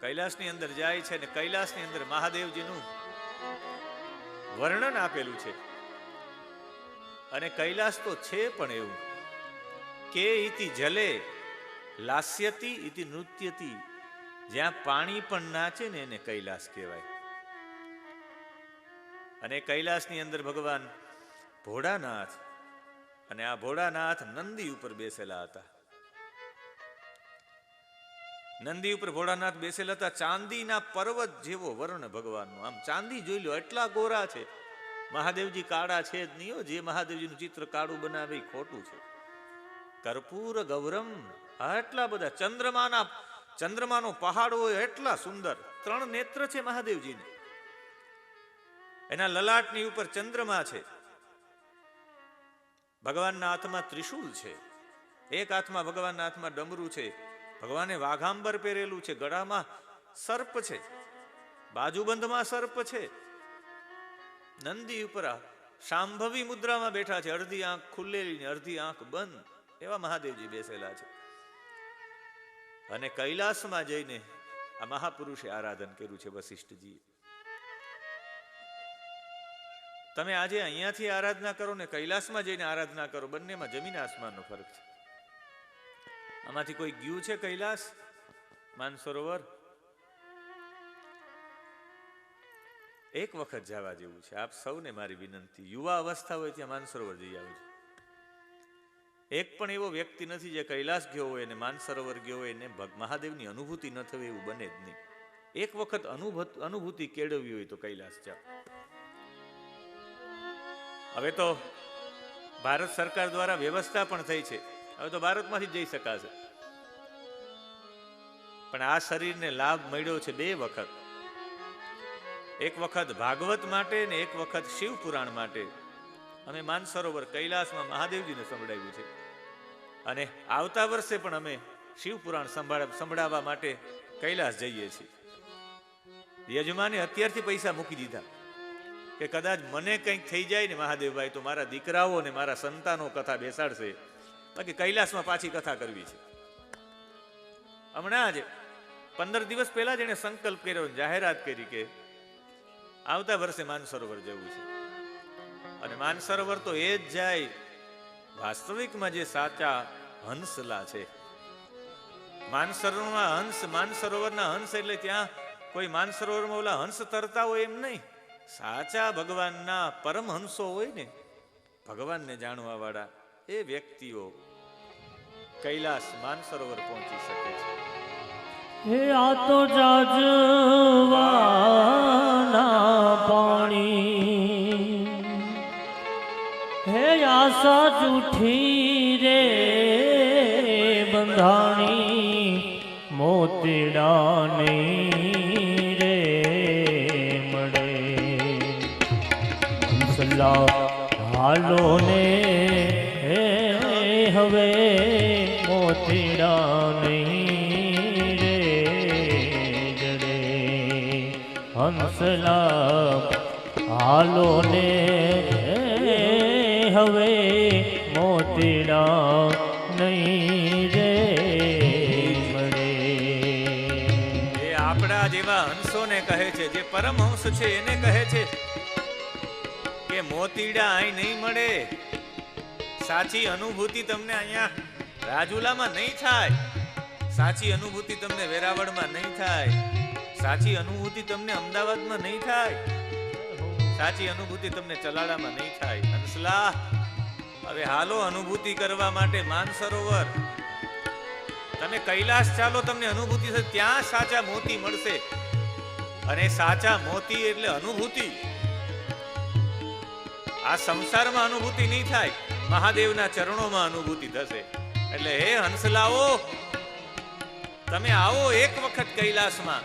કૈલાસની અંદર જાય છે અને કૈલાસની અંદર મહાદેવજીનું વર્ણન આપેલું છે. અને કૈલાસ તો છે પણ એવું. કે ઇતિ જલે, લાસ્યતી ઇતિ નૃત્યતી. જ્યાં પાણી પણ નાચે ને એને કૈલાસ કહેવાય. અને કૈલાસની અંદર ભગવાન ભોળાનાથ, અને આ ભોળાનાથ નંદી ઉપર બેસેલા હતા. નંદી ઉપર ભોળાનાથ બેસેલા હતા. ચાંદીના પર્વત જેવો વર્ણ ભગવાનનો. આમ ચાંદી જોઈ લો, એટલા ગોરા છે. મહાદેવજી કાળા છે જ નહીં જે મહાદેવજીનું ચિત્ર કાળું બનાવે ખોટું છે. કર્પૂર, ગૌરમ આટલા બધા. ચંદ્રમાના, ચંદ્રમાનો પહાડ હોય એટલા સુંદર. ત્રણ નેત્ર છે મહાદેવજીને. એના લલાટની ઉપર ચંદ્રમા છે. ભગવાનના હાથમાં ત્રિશૂલ છે. એક હાથમાં ભગવાનના હાથમાં ડમરું છે. ભગવાને વાઘાંબર પહેરેલું છે. ગળામાં સર્પ છે. બાજુબંધમાં સર્પ છે. નંદી ઉપર શાંભવી મુદ્રામાં બેઠા છે. અડધી આંખ ખુલ્લેલી અડધી આંખ બંધ. એવા મહાદેવજી બેસેલા છે. અને કૈલાસમાં જઈને આ મહાપુરુષે આરાધન કર્યું છે વશિષ્ઠજી. તમે આજે અહીંયાથી આરાધના કરો ને કૈલાસમાં જઈને આરાધના કરો. બંનેમાં જમીન આસમાનનો ફરક છે. આમાંથી કોઈ ગયું છે કૈલાસ? માનસરોવર? એક વખત જવા જેવું છે. આપ સૌને મારી વિનંતી. યુવા અવસ્થા હોય ત્યાં માનસરોવર જઈ આવજો એક પણ એવો વ્યક્તિ નથી જે કૈલાસ ગયો હોય અને માનસરોવર ગયો હોય ને ભગ- મહાદેવની અનુભૂતિ ન થવી એવું બને જ નહીં. એક વખત અનુભૂતિ કેળવવી હોય તો કૈલાસ જાઓ. હવે તો ભારત સરકાર દ્વારા વ્યવસ્થા પણ થઈ છે. હવે તો ભારતમાંથી જઈ શકાશે. પણ આ શરીરને લાભ મળ્યો છે બે વખત. એક વખત ભાગવત માટે ને એક વખત શિવ પુરાણ માટે. અમે માનસરોવર કૈલાસમાં મહાદેવજીને સંભળાવ્યું છે. અને આવતા વર્ષે પણ અમે શિવ પુરાણ સંભાળ, સંભળાવવા માટે કૈલાસ જઈએ છીએ. યજમાને અત્યારથી પૈસા મૂકી દીધા. કે કદાચ મને કંઈક થઈ જાય ને મહાદેવભાઈ, તો મારા દીકરાઓ ને મારા સંતાનો કથા બેસાડશે. બાકી કૈલાસમાં પાછી કથા કરવી છે. હમણાં જ પંદર દિવસ પહેલા જ એણે સંકલ્પ કર્યો, જાહેરાત કરી કે આવતા વર્ષે માનસરોવર જવું છે. અને માનસરોવર તો એ જ જાય વાસ્તવિકમાં જે સાચા હંસલા છે. માનસરોવરમાં હંસ, માનસરોવરના હંસ એટલે ત્યાં કોઈ માનસરોવરમાં ઓલા હંસ તરતા હોય એમ નહીં. સાચા ભગવાનના પરમહંસો હોય ને. ભગવાનને જાણવા વાળા એ વ્યક્તિઓ કૈલાસ માનસરોવર પહોંચી શકે છે. હે આ તો જાજવાના પાણી. હે આશા જૂઠી રે બંધાણી, મોતીડાની રે મળે. હાલો ને હે હવે મોતીડા નહીં રે જડે હંસલા હાલો ને હવે મોતીડા નહીં રે એ આપણા જેવા હંસોને કહે છે, જે પરમહંસ છે, એને કહે છે કે મોતીડા અહીં નહીં મળે. સાચી અનુભૂતિ તમને અહીંયા રાજુલામાં નહીં થાય. સાચી અનુભૂતિ તમને વેરાવળમાં નહીં થાય. સાચી અનુભૂતિ તમને અમદાવાદમાં નહીં થાય. સાચી અનુભૂતિ તમને ચલાડામાં નહીં થાય. હંસલા, હવે હાલો અનુભૂતિ કરવા માટે માનસરોવર તમે કૈલાસ ચાલો, તમને અનુભૂતિ થશે, ત્યાં સાચા મોતી મળશે. અને સાચા મોતી એટલે અનુભૂતિ. આ સંસારમાં અનુભૂતિ નહીં થાય. મહાદેવના ચરણોમાં અનુભૂતિ થશે. એટલે હે હંસલાઓ, તમે આવો એક વખત કૈલાસમાં.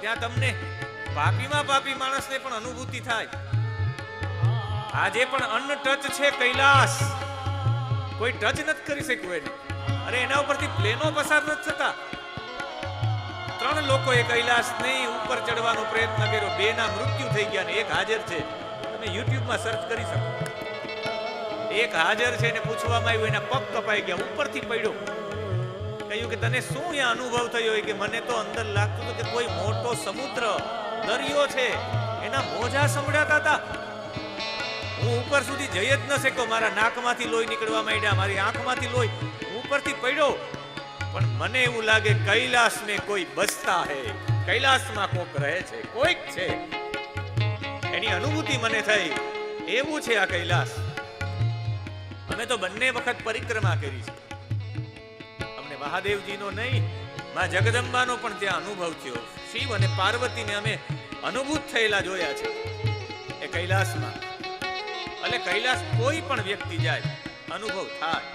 ત્યાં તમને પાપીમાં પાપી માણસને પણ અનુભૂતિ થાય. આજે પણ અન્ન ટચ છે કૈલાસ. કોઈ ટચ નથી કરી શક્યું એને. અરે એના ઉપરથી પ્લેનો પસાર નથી થતા. ત્રણ લોકોએ કૈલાસ નહીં ઉપર ચડવાનો પ્રયત્ન કર્યો. બે ના મૃત્યુ થઈ ગયા ને એક હાજર છે. તમે યુટ્યુબમાં સર્ચ કરી શકો. એક હાજર છે એને પૂછવામાં આવ્યું, એના પગ કપાઈ ગયા, ઉપરથી પડ્યો. કહ્યું કે, તને શું અહીંયા અનુભવ થયો કે મને તો અંદર લાગતું કે કોઈ મોટો સમુદ્ર દરિયો છે? એના મોજા સંભળાતા હતા. હું ઉપર સુધી જઈ જ ન શક્યો. મારા નાકમાંથી લોહી નીકળવા માંડ્યા, મારી આંખમાંથી લોહી ઉપરથી પડ્યો. પણ મને એવું લાગે, કૈલાસને કોઈ બસતા હે. કૈલાસમાં કોક રહે છે, કોઈક છે. એની અનુભૂતિ મને થઈ. એવું છે આ કૈલાસ. અમે તો બંને વખત પરિક્રમા કરી છે. અમને મહાદેવજીનો નહીં, માં જગદંબાનો પણ ત્યાં અનુભવ થયો. શિવ અને પાર્વતીને અમે અનુભૂત થયેલા જોયા છે. એ કૈલાસમાં. એટલે કૈલાસ કોઈ પણ વ્યક્તિ જાય, અનુભવ થાય.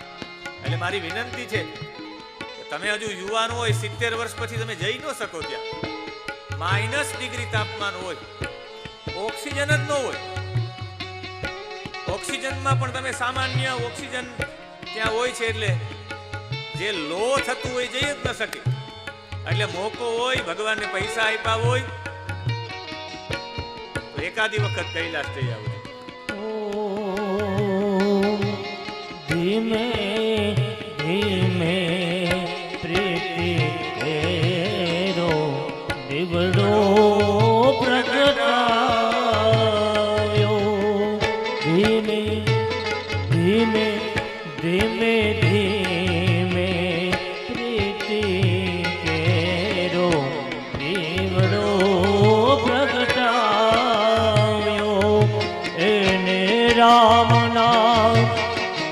એટલે મારી વિનંતી છે તમે હજુ યુવાન હોય, સિત્તેર વર્ષ પછી તમે જઈ ન શકો ત્યાં. માઇનસ ડિગ્રી તાપમાન હોય, ઓક્સિજન જ ન હોય. ઓક્સિજનમાં પણ તમે સામાન્ય ઓક્સિજન ત્યાં હોય છે એટલે જે લો થતું હોય જઈ જ ન શકે. એટલે મોકો હોય, ભગવાનને પૈસા આપ્યા હોય એકાદી વખત કૈલાસ થઈ આવું. ધીમે ધીમે ધીમે ધીમે પ્રીતિ કેરો દીવડો પ્રગટાવ્યો એને રામ નામ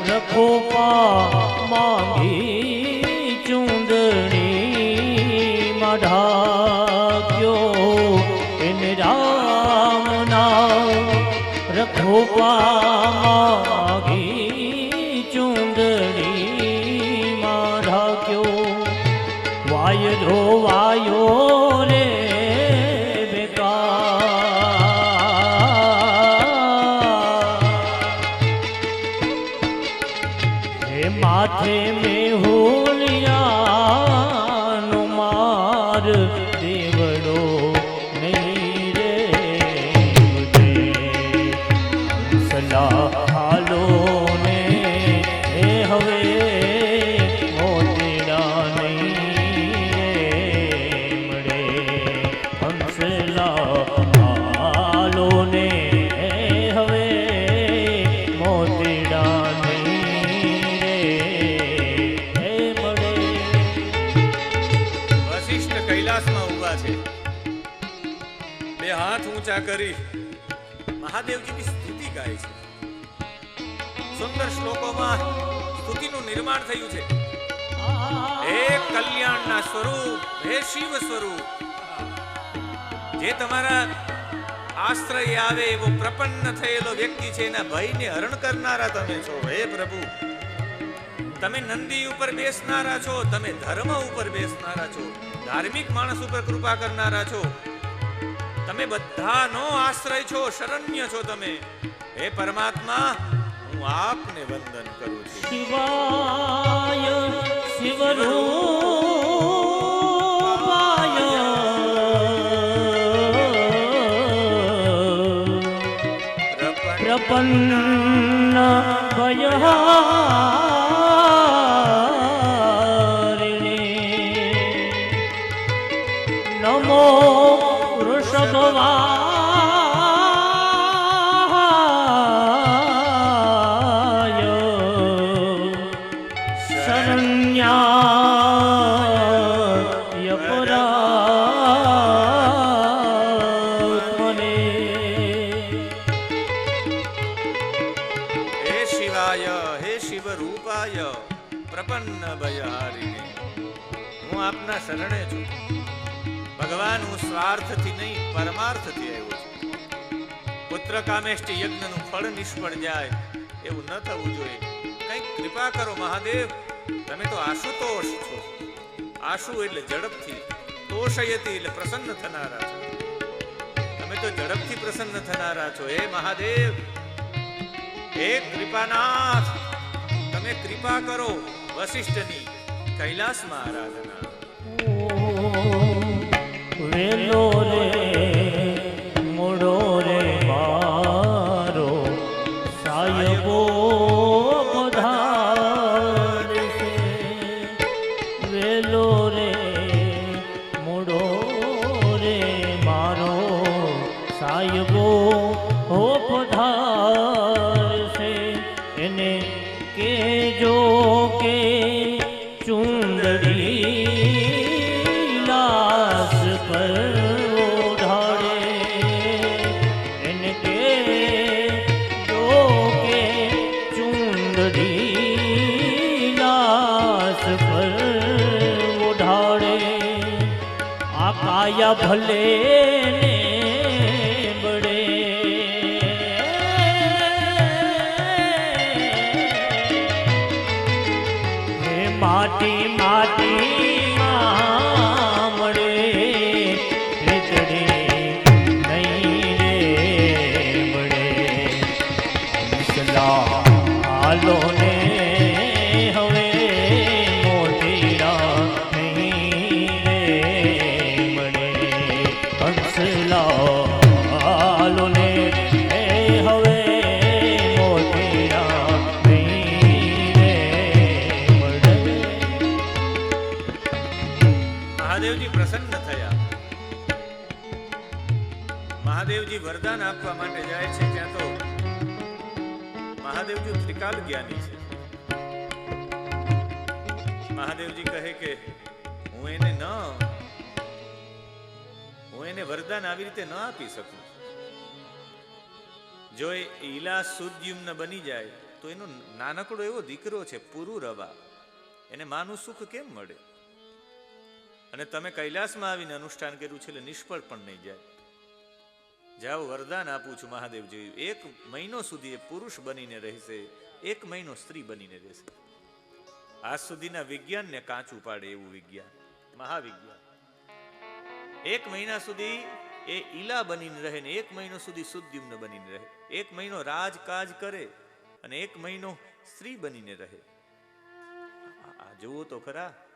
રખો પા માંગી ચૂંદણી મઢાક્યો એને રામ નામ રખો પા માર ઊંચા કરી મહાદેવજીની સ્તુતિ ગાય છે. સુંદર શ્લોકોમાં સ્તુતિનું નિર્માણ થયું છે. હે કલ્યાણના સ્વરૂપ, હે શિવ સ્વરૂપ. જે તમારા આશ્રય આવે એવો પ્રપન્ન થયેલો વ્યક્તિ છે, એના ભયને હરણ કરનારા તમે છો. હે પ્રભુ, તમે નંદી ઉપર બેસનારા છો, તમે ધર્મ ઉપર બેસનારા છો, ધાર્મિક માણસ ઉપર કૃપા કરનારા છો. તમે બધાનો આશ્રય છો શરણ્ય છો તમે. હે પરમાત્મા હું આપને વંદન કરું છું. શિવાય શિવરૂપાય. પ્રપન્ન પ્રપન્ન શરણ્યાય પરાત્મને હે શિવાય હે શિવ રૂપાય પ્રપન્ન ભયહારિણે હું આપના શરણે છું। ભગવાન સ્વાર્થથી નહીં, પરમાર્થથી આવ્યો છું। પુત્ર કામેષ્ટિ યજ્ઞનું ફળ નિષ્ફળ જાય, એવું ન થવું જોઈએ। કંઈક કૃપા કરો, મહાદેવ। તમે તો આશુતોષ છો. આશુ એટલે ઝડપથી, તોષયતી એટલે પ્રસન્ન થનારા છો. તમે તો ઝડપથી પ્રસન્ન થનારા છો. હે મહાદેવ! હે કૃપાનાથ! તમે કૃપા કરો વશિષ્ઠની કૈલાસમાં આરાધના વેલો કાયા ભલે બળે. હે માટી વરદાન આપવા માટે જાય છે, ત્યાં તો મહાદેવજી ત્રિકાલ જ્ઞાની છે. મહાદેવજી કહે કે, હું એને ન, હું એને વરદાન આવી રીતે ન આપી શકું. જો એ ઈલા સુદ્યુમ્ન બની જાય, તો એનો નાનકડો એવો દીકરો છે પુરુ રવા એને માનું સુખ કેમ મળે? અને તમે કૈલાસમાં આવીને અનુષ્ઠાન કર્યું છે, એટલે નિષ્ફળ પણ નહીં જાય. જાઓ, વરદાન આપું છું મહાદેવજી. એક મહિનો સુધી એ પુરુષ બનીને રહેશે, એક મહિનો સ્ત્રી બનીને રહેશે. આજ સુધીના વિજ્ઞાનને કાચું પાડે એવું વિજ્ઞાન, મહાવિજ્ઞાન. એક મહિના સુધી એ ઈલા બનીને રહે ને એક મહિનો સુધી સુદ્યુમ્ન બનીને રહે. એક મહિનો રાજકાજ કરે અને એક મહિનો સ્ત્રી બનીને રહે. આ- જુઓ તો ખરા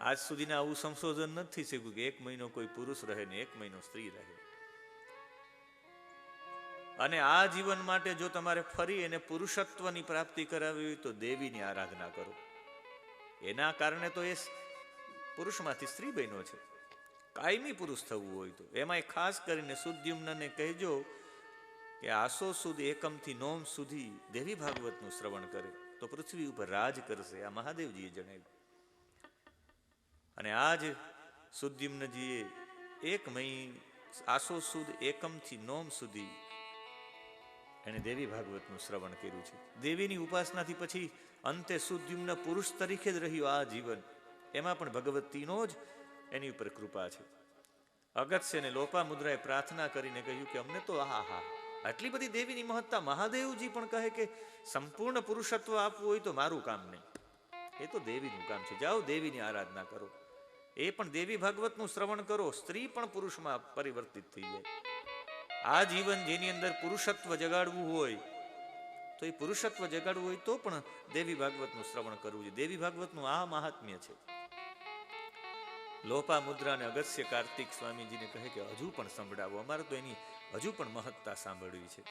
આજ સુધીના આવું સંશોધન નથી શીખ્યું કે એક મહિનો કોઈ પુરુષ રહે ને એક મહિનો સ્ત્રી રહે. અને આ જીવન માટે જો તમારે ફરી એને પુરુષત્વની પ્રાપ્તિ કરાવી હોય તો દેવીની આરાધના કરો. એના કારણે તો એ પુરુષમાંથી સ્ત્રી બન્યો છે. કાયમી પુરુષ થવું હોય તો. એમાંય ખાસ કરીને સુદ્યુમ્નને કહેજો કે આસો સુદ એકમથી નોમ સુધી દેવી ભાગવતનું શ્રવણ કરે. તો પૃથ્વી ઉપર રાજ કરશે. આ મહાદેવજીએ જણાવ્યું. અને આજ સુદ્યુમ્નજીએ એક મહી આસો સુદ એકમથી નોમ સુધી એણે દેવી ભાગવતનું શ્રવણ કર્યું છે. દેવીની ઉપાસનાથી પછી અંતે સુદ્યુમ્ન પુરુષ તરીકે જ રહ્યું આ જીવન. એમાં પણ ભગવતીનો જ એની ઉપર કૃપા છે. અગત્યને લોપા મુદ્રાએ પ્રાર્થના કરીને કહ્યું કે અમને તો આહા હા. આટલી બધી દેવીની મહત્તા મહાદેવજી પણ કહે કે સંપૂર્ણ પુરુષત્વ આપવું હોય તો મારું કામ નહીં. એ તો દેવીનું કામ છે. જાઓ દેવીની આરાધના કરો. એ પણ દેવી ભાગવતનું શ્રવણ કરો. સ્ત્રી પણ પુરુષમાં પરિવર્તિત થઈ જાય. આ જીવન જેની અંદર પુરુષત્વ જગાડવું હોય, તો એ પુરુષત્વ જગાડવું હોય તો પણ દેવી ભાગવતનું શ્રવણ કરવું જોઈએ. દેવી ભાગવતનું આ મહાત્મ્ય છે. લોપા મુદ્રા અને અગસ્ય કાર્તિક સ્વામીજીને કહે કે, હજુ પણ સંભળાવો. અમારે તો એની હજુ પણ મહત્તા સાંભળવી છે.